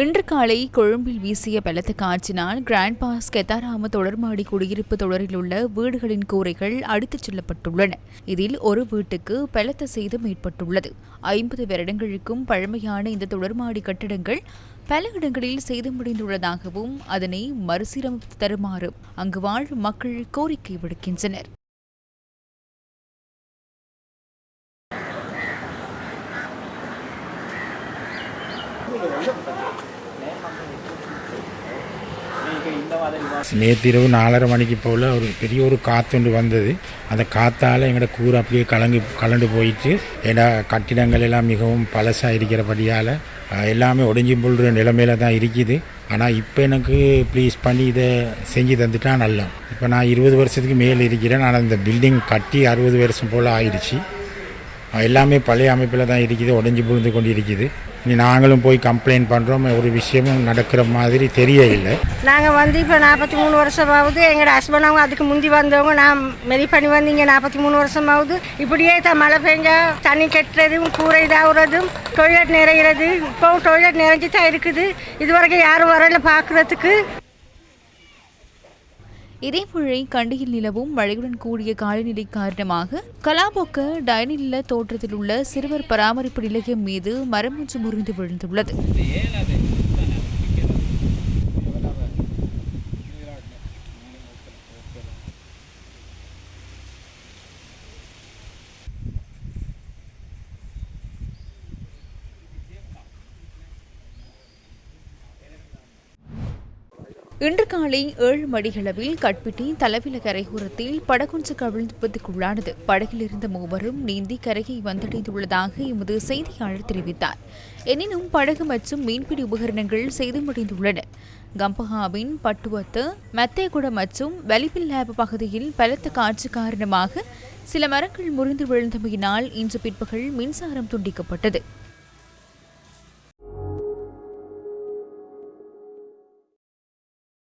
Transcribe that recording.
இன்று காலை கொழும்பில் வீசிய பலத்த காற்றினால் கிராண்ட் பாஸ் கெத்தாராம தொடர்மாடி குடியிருப்பு தொடரில் உள்ள வீடுகளின் கூரைகள் அடித்துச் செல்லப்பட்டுள்ளன. இதில் ஒரு வீட்டுக்கு பலத்த சேதம் ஏற்பட்டுள்ளது. ஐம்பது வருடங்களுக்கும் பழமையான இந்த தொடர்மாடி கட்டிடங்கள் பல இடங்களில் சேதமடைந்துள்ளதாகவும் அதனை மறுசீரமைத்து தருமாறு அங்கு வாழ் மக்கள் கோரிக்கை விடுக்கின்றனர். நேற்று இரவு நாலரை மணிக்கு போல் ஒரு பெரிய ஒரு காற்று வந்தது. அந்த காற்றால் எங்களோட கூரை அப்படியே கலங்கி கலண்டு போயிட்டு ஏன்னா கட்டிடங்கள் எல்லாம் மிகவும் பழசாக இருக்கிறபடியால் எல்லாமே ஒடிஞ்சி போடுற நிலைமையில தான் இருக்குது. ஆனால் இப்போ எனக்கு ப்ளீஸ் பண்ணி இதை செஞ்சு தந்துட்டா நல்லா. இப்போ நான் இருபது வருஷத்துக்கு மேலே இருக்கிறேன். ஆனால் இந்த பில்டிங் கட்டி அறுபது வருஷம் போல் ஆயிடுச்சு. எல்லாமே பழைய அமைப்பில் தான் இருக்குது உடஞ்சி புழுந்து கொண்டு இருக்குது இனி நாங்களும் போய் கம்ப்ளைண்ட் பண்ணுறோம் ஒரு விஷயமும் நடக்கிற மாதிரி தெரிய இல்லை நாங்கள் வந்து இப்போ நாற்பத்தி மூணு வருஷம் ஆகுது எங்களோட ஹஸ்பண்ட் அவங்க அதுக்கு முந்தி வந்தவங்க நான் மெரி பண்ணி வந்து இங்கே நாற்பத்தி மூணு வருஷம் ஆகுது இப்படியே தான் மழை பெஞ்சா தண்ணி கட்டுறதும் கூரை இதாகிறதும் டொய்லெட் நிறைகிறது இப்போவும் டொய்லெட் நிறைஞ்சி தான் இருக்குது. இது வரைக்கும் யாரும் வரல பார்க்குறதுக்கு இதேபோழை கண்டியில் நிலவும் மழையுடன் கூடிய காலநிலை காரணமாக கலாபொக்க டைனில்ல தோற்றத்தில் உள்ள சிறுவர் பராமரிப்பு நிலையம் மீது மரம் முறிந்து விழுந்துள்ளது. இன்று காலை ஏழு மணிகளவில் கட்பிட்டி தலைவில கரையோரத்தில் படகொன்று கவிழ்ந்து விபத்துக்குள்ளானது படகில் இருந்த மூவரும் நீந்தி கரையை வந்தடைந்துள்ளதாக எமது செய்தியாளர் தெரிவித்தார். எனினும் படகு மற்றும் மீன்பிடி உபகரணங்கள் சேதமடைந்துள்ளன. கம்பஹாவின் பட்டுவத்து மெத்தேகுட மற்றும் வலிபில்லேப் பகுதியில் பலத்த காற்று காரணமாக சில மரங்கள் முறிந்து விழுந்தமையினால் இன்று பிற்பகல் மின்சாரம் துண்டிக்கப்பட்டது.